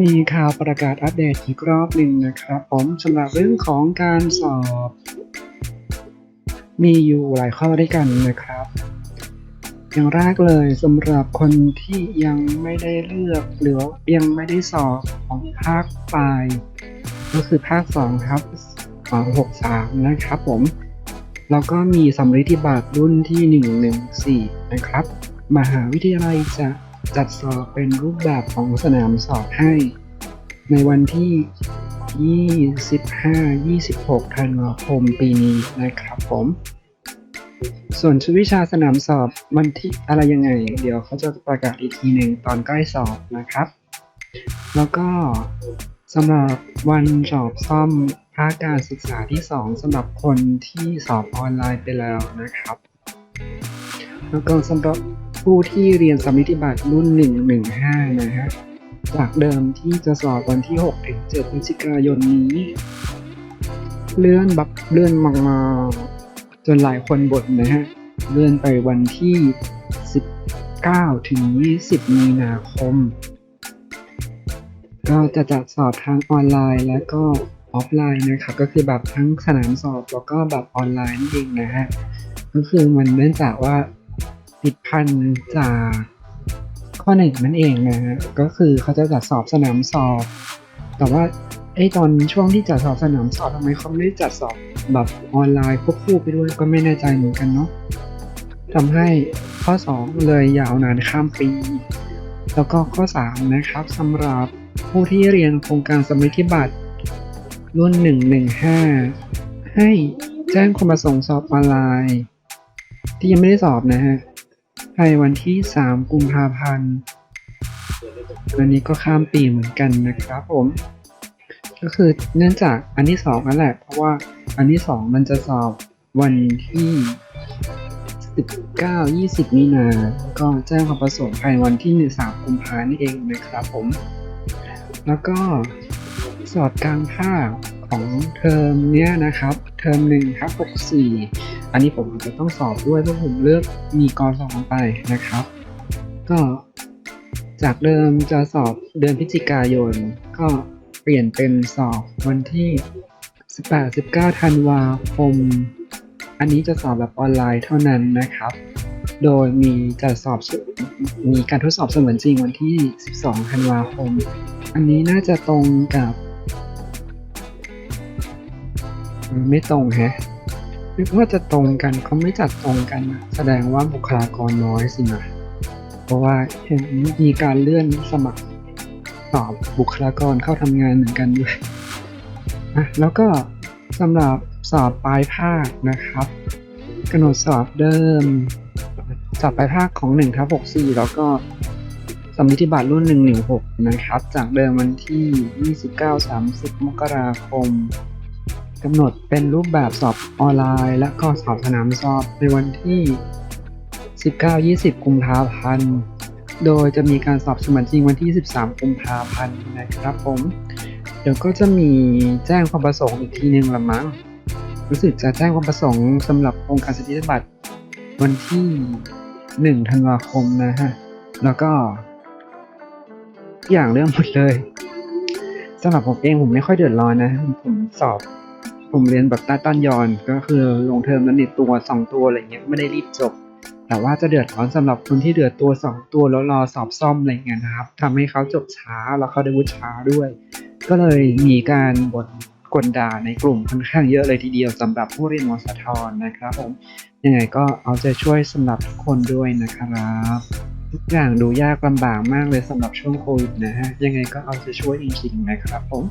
มีข่าวประกาศอัปเดตอีกรอบหนึ่งนะครับ ผมสำหรับเรื่องของการสอบ มีอยู่หลายข้อด้วยกันนะครับ อย่างแรกเลยสำหรับคนที่ยังไม่ได้เลือกหรือยังไม่ได้สอบของภาคปลายก็คือภาค2ครับ263 นะครับผม แล้วก็มีสำริดทิบัตรรุ่นที่ 114 นะครับ มหาวิทยาลัยจะ จัดสอบเป็นรูปแบบของสนามสอบให้ ในวันที่ 25-26 ธันวาคมปีนี้นะครับผม ส่วนชุดวิชาสนามสอบวันที่อะไรยังไง เดี๋ยวเขาจะประกาศอีกทีหนึ่งตอนใกล้สอบนะครับ แล้วก็สำหรับวันสอบซ่อมภาคการศึกษาที่ 2สำหรับคนที่สอบออนไลน์ไปแล้วนะครับ แล้วก็สำหรับ ผู้ที่เรียนสำมิติบัตรรุ่น 115 นะฮะ จากเดิมที่จะสอบวันที่ 6 ถึง 7 พฤศจิกายนนี้ เลื่อนบับเลื่อนมาจนหลายคนบ่นนะฮะ เลื่อนไปวันที่ 19 ถึง 20 มีนาคม ก็จะจัดสอบทั้งออนไลน์และก็ออฟไลน์นะครับ ก็คือแบบทั้งสนามสอบแล้วก็แบบออนไลน์นั่นเองนะฮะ ก็คือมันเนื่องจากว่า ผิดพันจากข้อหนึ่งนั่นเองนะฮะก็คือเขาจะจัดสอบสนามสอบ แต่ว่าไอ้ตอนช่วงที่จัดสอบสนามสอบทำไมเขาไม่ได้จัดสอบแบบออนไลน์ควบคู่ไปด้วยก็ไม่แน่ใจเหมือนกันเนาะทำให้ข้อ 2 เลยยาวนานข้ามปี แล้วก็ข้อ 3 นะครับสำหรับผู้ที่เรียนโครงการสมฤทธิบัตรรุ่น 115 ให้แจ้งความประสงค์สอบออนไลน์ ที่ยังไม่ได้สอบนะฮะ ภายในวันที่ 3 กุมภาพันธ์อันนี้ก็ข้ามปีเหมือนกันนะครับผม ก็คือเนื่องจากอันที่สองนั่นแหละ เพราะว่าอันที่สองมันจะสอบวันที่19 20 มีนา ก็แจ้งความประสงค์ภายในวันที่ 13 กุมภาพันธ์นี่เองนะครับผม แล้วก็สอบกลางภาคของเทอมเนี้ยนะครับ เทอมหนึ่งครับ64 อันนี้ผมจะต้องสอบด้วยเพราะผมเลือกมีกสองไปนะครับ ก็จากเดิมจะสอบเดือนพฤศจิกายน ก็เปลี่ยนเป็นสอบวันที่ 18-19 ธันวาคม อันนี้จะสอบแบบออนไลน์เท่านั้นนะครับ โดยมีจะสอบมีการทดสอบเสมือนจริงวันที่ 12 ธันวาคม อันนี้น่าจะตรงกับ ไม่ตรงแฮะ นึกว่าจะตรงกันเขาไม่จัดตรงกันนะแสดงว่าบุคลากรน้อยสินะเพราะว่าเห็นมีการเลื่อนสมัครสอบบุคลากรเข้าทำงานเหมือนกันด้วยอะแล้วก็สำหรับสอบปลายภาคนะครับกำหนดสอบเดิม สอบปลายภาคของ1ทับ64 แล้วก็สำนิธิบัตรรุ่น 116 นะครับ จากเดิมวันที่ 29-30 มกราคม กำหนดเป็นรูปแบบสอบออนไลน์ และก็สอบสนามสอบในวันที่ 19-20 กุมภาพันธ์ โดยจะมีการสอบเสมือนจริงวันที่ 13 กุมภาพันธ์นะครับผม เดี๋ยวก็จะมีแจ้งความประสงค์อีกทีหนึ่งละมั้ง รู้สึกจะแจ้งความประสงค์สำหรับโครงการสิทธิบัตรวันที่ 1 ธันวาคมนะฮะ แล้วก็ทุกอย่างเรื่องหมดเลยสำหรับผมเองผมไม่ค่อยเดือดร้อนนะ ผมสอบ ผมเรียนแบบต้านยอนก็คือลงเทอมแล้นิดตัวสองตัวอะไรเงี้ยไม่ได้รีบจบ แต่ว่าจะเดือดร้อนสำหรับคนที่เดือดตัวสองตัวแล้วรอสอบซ่อมอะไรเงี้ยนะครับทำให้เขาจบช้าแล้วเขาได้วุฒิช้าด้วย ก็เลยมีการบ่นกลด่าในกลุ่มค่อนข้างเยอะเลยทีเดียวสำหรับผู้เรียนมสทนะครับผมยังไงก็เอาใจช่วยสำหรับทุกคนด้วยนะครับทุกอย่างดูยากลำบากมากเลยสำหรับช่วงโควิดนะฮะยังไงก็เอาใจช่วยจริงๆนะครับผม